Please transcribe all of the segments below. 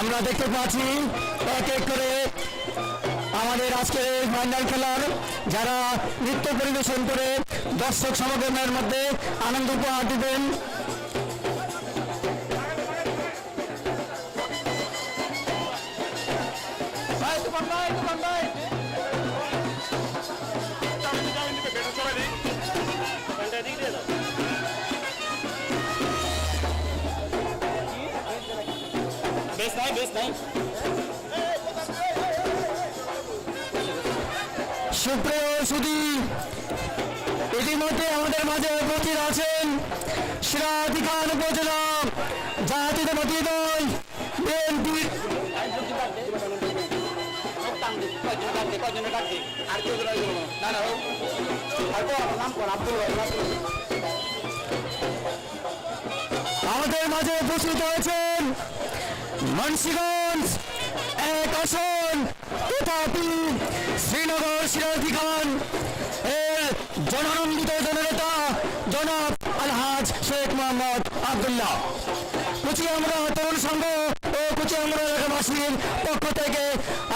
আমরা দেখতে পাচ্ছি এক এক করে আমাদের আজকের ফাইনাল খেলার যারা নৃত্য পরিবেশন করে দর্শক সমাগমের মধ্যে আনন্দ উপহার দিবেন। বেশ নাই বেশ নাই সুপ্রিয় সুদী ইতিমধ্যে আমাদের মাঝে উপস্থিত আছেন উপজেলা আমাদের মাঝে উপস্থিত হয়েছেন মুন্সিগঞ্জ, এক আসন, তথাপি শ্রীনগর সিরাজি খান এর জনানন্দিত জননেতা জনাব আলহাজ শেখ মোহাম্মদ আবদুল্লাহ। আমরা তরুণ সংঘ ও কুচি আমরা এলাকাবাসীর পক্ষ থেকে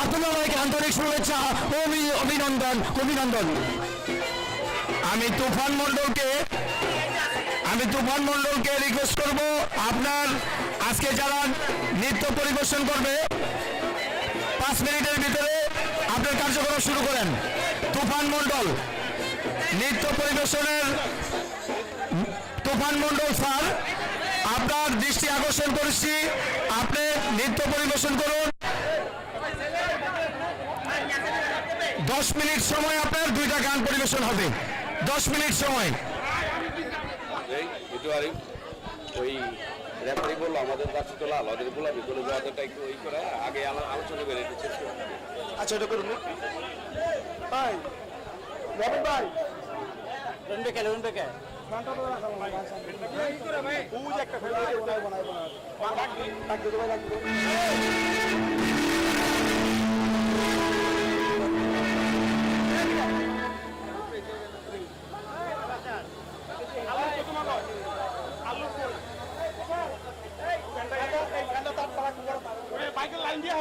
আব্দুল্লাহ ভাইকে আন্তরিক শুভেচ্ছা অভিনন্দন অভিনন্দন। আমি তুফান মন্ডলকে আমি তুফান মন্ডলকে রিকোয়েস্ট করব, আপনার আজকে যারা নৃত্য পরিবেশন করবে, পাঁচ মিনিটের ভিতরে আপনার কার্যক্রম শুরু করেন। তুফান মন্ডল নৃত্য পরিবেশনের তুফান মন্ডল স্যার, আপনার দৃষ্টি আকর্ষণ করছি, আপনি নৃত্য পরিবেশন করুন। দশ মিনিট সময় আপনার, দুইটা গান পরিবেশন হবে। দশ মিনিট সময়। এই আর ওই রেফারি বলল আমাদের কাছে তো লাল ওদের গোলাপি বলে যে ওদেরটা একটু ওই করে আগে আলো- আলোচনা করে একটু শেষ আচ্ছা এটা করুন। ভাই রবিন ভাই। রুনবে কে রুনবে কে? একটা ফেলে বানাই বানাই বানাই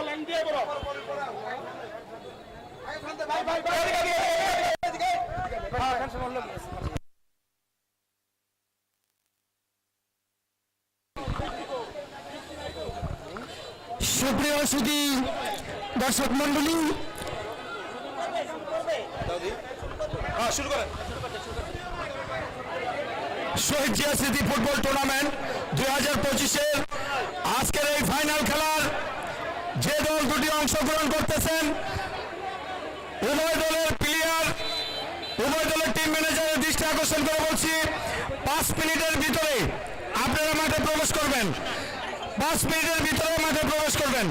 লাইন দিয়ে লাইন দিয়ে বলো। ভাই ভাই ভাই টেনশন হলো সুপ্রিয় সুদী দর্শক মন্ডলী হ্যাঁ শুরু শহীদ জিয়া স্মৃতি ফুটবল টুর্নামেন্ট দুই হাজার পঁচিশের আজকের এই ফাইনাল খেলার যে দল দুটি অংশগ্রহণ করতেছেন, উভয় দলের প্লেয়ার উভয় দলের টিম ম্যানেজারের দৃষ্টি আকর্ষণ করে বলছি, পাঁচ মিনিটের ভিতরে আপনারা মাঠে প্রবেশ করবেন পাঁচ মিনিটের ভিতরে মাঠে প্রবেশ করবেন।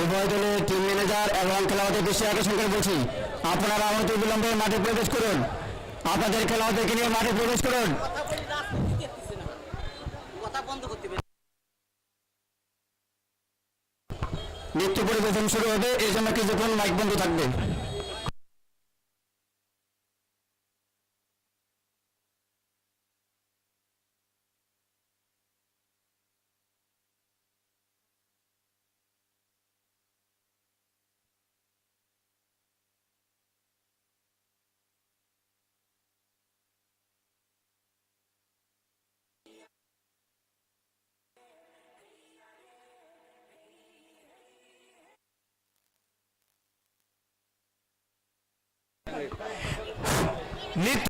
উভয় দলের টিম ম্যানেজার এবং খেলোয়াড়দের দৃষ্টি আকর্ষণ করে বলছি, আপনারা আমাদের বিলম্বে মাঠে প্রবেশ করুন আপনাদের খেলোয়াড়দেরকে নিয়ে মাঠে প্রবেশ করুন। নৃত্য পরিবেশন শুরু হবে এই জন্য কিছুক্ষণ মাইক বন্ধ থাকবে। নৃত্য